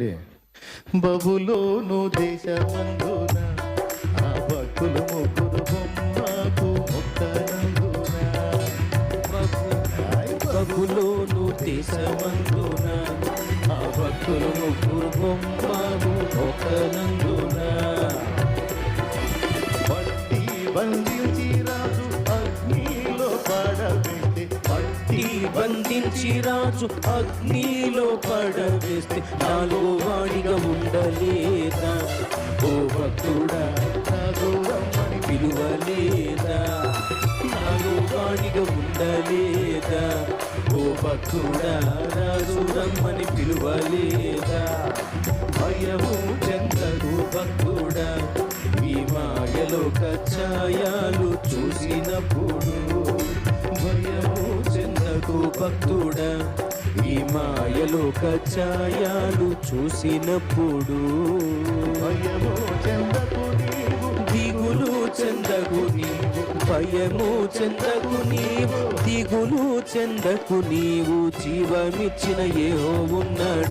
అండి బబులోను దేశమందున ఆ భక్తులు ముగ్గురు బొమ్మకు మొక్కనందున. బబులోను దేశమందున ఆ భక్తులు ముగ్గురు బొమ్మకు ఒకనందున పట్టి బంధించి బంధించి రాజు అగ్నిలో పడవేస్తే నాలో వాడిగా ఉండలేదా? ఓ భక్తుడా నాలో పిలువలేదా? నాలో వాడిగా ఉండలేదా? ఓ భక్తుడా రాజురమ్మని పిలువలేదా? భయము చెందడు భక్తుడా మీ మాయలో కచ్చాయాలు చూసినప్పుడు భక్తుడా ఈ మాయలో కచ్చాయాలు చూసినప్పుడు భయము చెందకు నీవు. దిగులు చెందకు నీవు భయము చెందకు నీవు. దిగులు చెందకు నీవు. జీవమిచ్చిన ఏహో ఉన్నాడు.